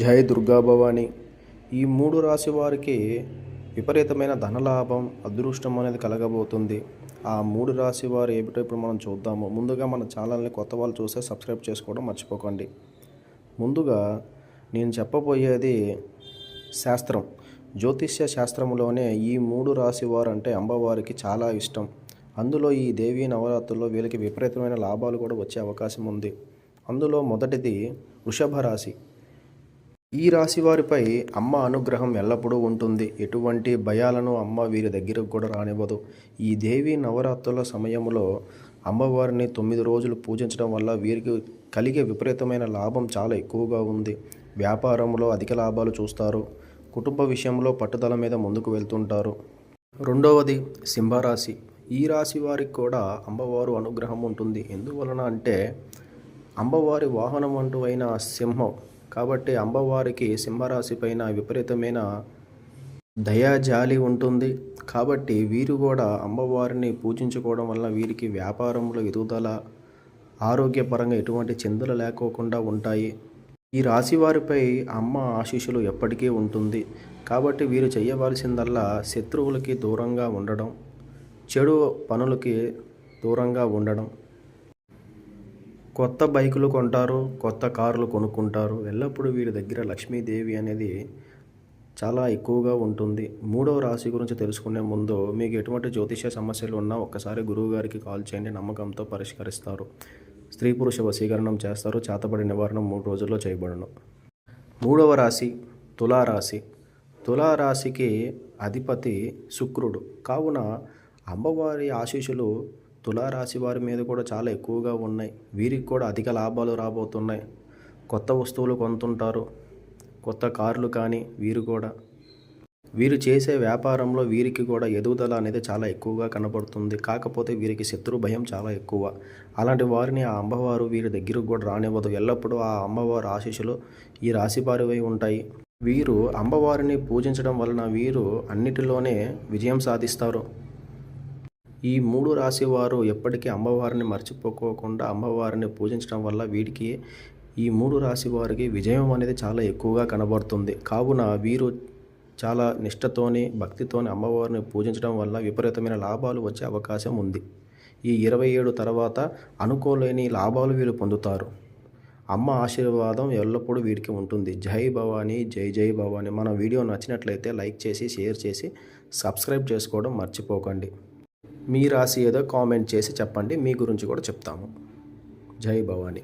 జై దుర్గా భవాని. ఈ మూడు రాశి వారికి విపరీతమైన ధనలాభం అదృష్టం అనేది కలగబోతుంది. ఆ మూడు రాశి వారు ఏమిటో ఇప్పుడు మనం చూద్దాము. ముందుగా మన ఛానల్ని కొత్త వాళ్ళు చూస్తే సబ్స్క్రైబ్ చేసుకోవడం మర్చిపోకండి. ముందుగా నేను చెప్పబోయేది శాస్త్రం. జ్యోతిష్య శాస్త్రంలోనే ఈ మూడు రాశి వారు అంటే అమ్మవారికి చాలా ఇష్టం. అందులో ఈ దేవీ నవరాత్రుల్లో వీళ్ళకి విపరీతమైన లాభాలు కూడా వచ్చే అవకాశం ఉంది. అందులో మొదటిది వృషభ రాశి. ఈ రాశి వారిపై అమ్మ అనుగ్రహం ఎల్లప్పుడూ ఉంటుంది. ఎటువంటి భయాలను అమ్మ వీరి దగ్గరకు కూడా రానివ్వదు. ఈ దేవి నవరాత్రుల సమయంలో అమ్మవారిని తొమ్మిది రోజులు పూజించడం వల్ల వీరికి కలిగే విపరీతమైన లాభం చాలా ఎక్కువగా ఉంది. వ్యాపారంలో అధిక లాభాలు చూస్తారు. కుటుంబ విషయంలో పట్టుదల మీద ముందుకు వెళ్తుంటారు. రెండవది సింహరాశి. ఈ రాశి వారికి కూడా అమ్మవారు అనుగ్రహం ఉంటుంది. ఎందువలన అంటే అమ్మవారి వాహనం అంటూ అయిన సింహం కాబట్టి అమ్మవారికి సింహరాశి పైన విపరీతమైన దయాజాలి ఉంటుంది. కాబట్టి వీరు కూడా అమ్మవారిని పూజించుకోవడం వల్ల వీరికి వ్యాపారంలో ఎదుగుదల ఆరోగ్యపరంగా ఎటువంటి చిందులు లేకోకుండా ఉంటాయి. ఈ రాశి వారిపై అమ్మ ఆశీస్సులు ఎప్పటికీ ఉంటుంది. కాబట్టి వీరు చేయవలసిందల్లా శత్రువులకి దూరంగా ఉండడం చెడు పనులకి దూరంగా ఉండడం. కొత్త బైకులు కొంటారు కొత్త కార్లు కొనుక్కుంటారు. ఎల్లప్పుడూ వీరి దగ్గర లక్ష్మీదేవి అనేది చాలా ఎక్కువగా ఉంటుంది. మూడవ రాశి గురించి తెలుసుకునే ముందు మీకు ఎటువంటి జ్యోతిష సమస్యలు ఉన్నా ఒక్కసారి గురువు గారికి కాల్ చేయండి నమ్మకంతో పరిష్కరిస్తారు. స్త్రీ పురుష వశీకరణం చేస్తారు చేతబడి నివారణ మూడు రోజుల్లో చేయబడను. మూడవ రాశి తులారాశి. తులారాశికి అధిపతి శుక్రుడు. కావున అమ్మవారి ఆశీస్సులు తులారాశి వారి మీద కూడా చాలా ఎక్కువగా ఉన్నాయి. వీరికి కూడా అధిక లాభాలు రాబోతున్నాయి. కొత్త వస్తువులు కొంటుంటారు కొత్త కార్లు కానీ వీరు కూడా. వీరు చేసే వ్యాపారంలో వీరికి కూడా ఎదుగుదల అనేది చాలా ఎక్కువగా కనబడుతుంది. కాకపోతే వీరికి శత్రు భయం చాలా ఎక్కువ. అలాంటి వారిని ఆ అమ్మవారు వీరి దగ్గరకు కూడా రానివ్వదు. ఎల్లప్పుడూ ఆ అమ్మవారు ఆశీస్సులు ఈ రాశివారివై ఉంటాయి. వీరు అమ్మవారిని పూజించడం వలన వీరు అన్నిటిలోనే విజయం సాధిస్తారు. ఈ మూడు రాశి వారు ఎప్పటికీ అమ్మవారిని మర్చిపోకోకుండా అమ్మవారిని పూజించడం వల్ల వీటికి ఈ మూడు రాశి వారికి విజయం అనేది చాలా ఎక్కువగా కనబడుతుంది. కావున వీరు చాలా నిష్టతోని భక్తితోని అమ్మవారిని పూజించడం వల్ల విపరీతమైన లాభాలు వచ్చే అవకాశం ఉంది. ఈ ఇరవై ఏడు తర్వాత అనుకోలేని లాభాలు వీరు పొందుతారు. అమ్మ ఆశీర్వాదం ఎల్లప్పుడూ వీరికి ఉంటుంది. జై భవానీ జై జై భవానీ. మన వీడియో నచ్చినట్లయితే లైక్ చేసి షేర్ చేసి సబ్స్క్రైబ్ చేసుకోవడం మర్చిపోకండి. మీ రాశి ఏదో కామెంట్ చేసి చెప్పండి. మీ గురించి కూడా చెప్తాము. జై భవానీ.